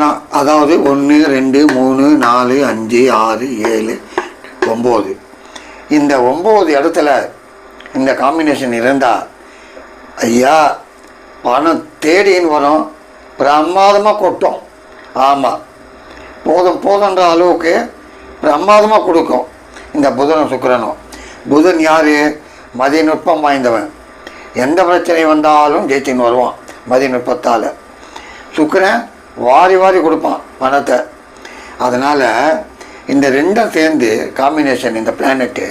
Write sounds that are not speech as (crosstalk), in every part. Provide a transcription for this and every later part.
எல்லாம் அதாவது ஒன்று ரெண்டு மூணு நாலு அஞ்சு ஆறு ஏழு ஒம்பது. இந்த ஒம்பது இடத்துல இந்த காம்பினேஷன் இருந்தால் ஐயா பணம் தேடின்னு வரும். பிரமாதமாக கொட்டும். ஆமாம் போதும் போதுன்ற அளவுக்கு பிரமாதமாக கொடுக்கும். இந்த புதனும் சுக்கரனும். புதன் யார்? மதிநுட்பம் வாய்ந்தவன். எந்த பிரச்சனை வந்தாலும் ஜெயிச்சின்னு வருவான். மதிநுட்பத்தால். சுக்கரன் வாரி வாரி கொடுப்பான் பணத்தை. அதனால் இந்த ரெண்டும் சேர்ந்து காம்பினேஷன் இந்த பிளானெட்டு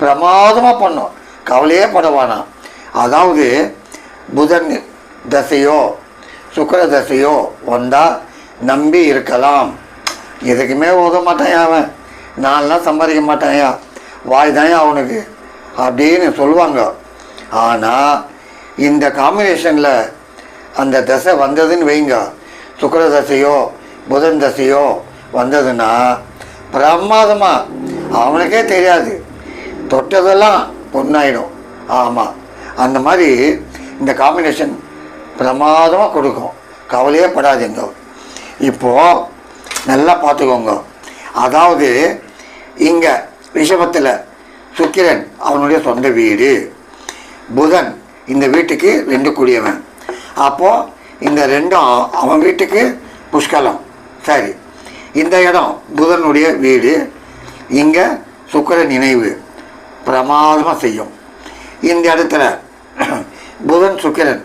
பிரமாதமாக பண்ணும். கவலையே படவானா அதாவது புதன் தசையோ சுக்கர தசையோ வந்தால் நம்பி இருக்கலாம். எதுக்குமே ஓத மாட்டான் அவன். நான்லாம் சம்பாதிக்க மாட்டாயா வாய் தான் அவனுக்கு. அப்படின்னு சொல்லுவாங்க. ஆனால் இந்த காம்பினேஷனில் அந்த தசை வந்ததுன்னு வைங்க. சுக்கிர தசையோ புதன் தசையோ வந்ததுன்னா பிரமாதமாக அவனுக்கே தெரியாது. தொட்டதெல்லாம் பொண்ணாயிடும் ஆமாம் அந்த மாதிரி இந்த காம்பினேஷன் பிரமாதமாக கொடுக்கும். கவலையே படாதுங்க. இப்போது நல்லா பார்த்துக்கோங்க. அதாவது இங்கே ரிஷபத்தில் சுக்கிரன் அவனுடைய சொந்த வீடு. புதன் இந்த வீட்டுக்கு ரெண்டு கூடியவன். அப்போது இந்த ரெண்டும் அவன் வீட்டுக்கு புஷ்கலம். சரி. இந்த இடம் புதனுடைய வீடு. இங்கே சுக்கர நினைவு பிரமாதமாக செய்யும். இந்த இடத்துல (clears throat) புதன் சுக்கிரன்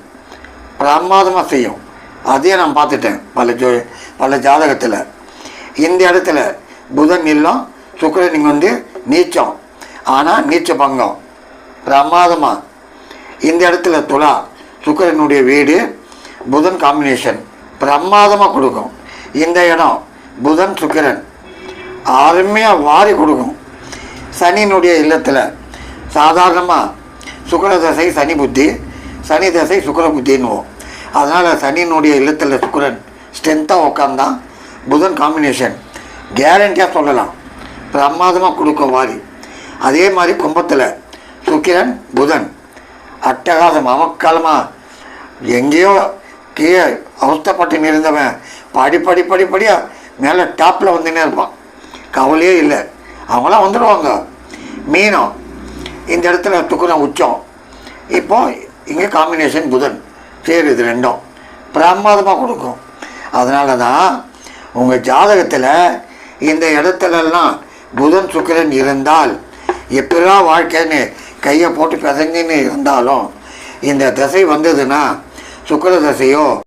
பிரமாதமாக செய்யும். அதையே நான் பார்த்துட்டேன் பல ஜோ பல ஜாதகத்தில். இந்த இடத்துல புதன் இல்லம் சுக்கரன் இங்கே வந்து நீச்சம். ஆனால் நீச்ச பங்கம். பிரமாதமாக இந்த இடத்துல துலா சுக்கிரனுடைய வீடு. புதன் காம்பினேஷன் பிரமாதமாக கொடுக்கும். இந்த இடம் புதன் சுக்கிரன். அருமையாக வாரி கொடுக்கும். சனியினுடைய இல்லத்தில் சாதாரணமாக சுக்கர தசை சனி புத்தி சனி தசை சுக்கர புத்தின்னுவோம். அதனால் சனியினுடைய இல்லத்தில் சுக்கிரன் ஸ்ட்ரென்த்தாக உட்காந்தான் புதன் காம்பினேஷன் கேரண்டியாக சொல்லலாம். பிரமாதமாக கொடுக்கும் வாரி. அதே மாதிரி கும்பத்தில் சுக்கிரன் புதன். அட்டகாசம் அவக்காலமாக எங்கேயோ கீழே அவஸ்தப்பட்டு இருந்தவன் படி படி படி படியாக மேலே டாப்பில் வந்துன்னே இருப்பான் கவலையே இல்லை. அவங்களாம் வந்துடுவாங்க மீனம் இந்த இடத்துல துக்குரம் உச்சம். இப்போ இங்கே காம்பினேஷன் புதன். சரி இது ரெண்டும். பிரமாதமாக கொடுக்கும். அதனால தான் உங்கள் ஜாதகத்தில் இந்த இடத்துலலாம் புதன் சுக்கிரன் இருந்தால் எப்படிலாம் வாழ்க்கைன்னு கையை போட்டு பிசைஞ்சுன்னு இருந்தாலும் இந்த திசை வந்ததுன்னா そこから出せよ。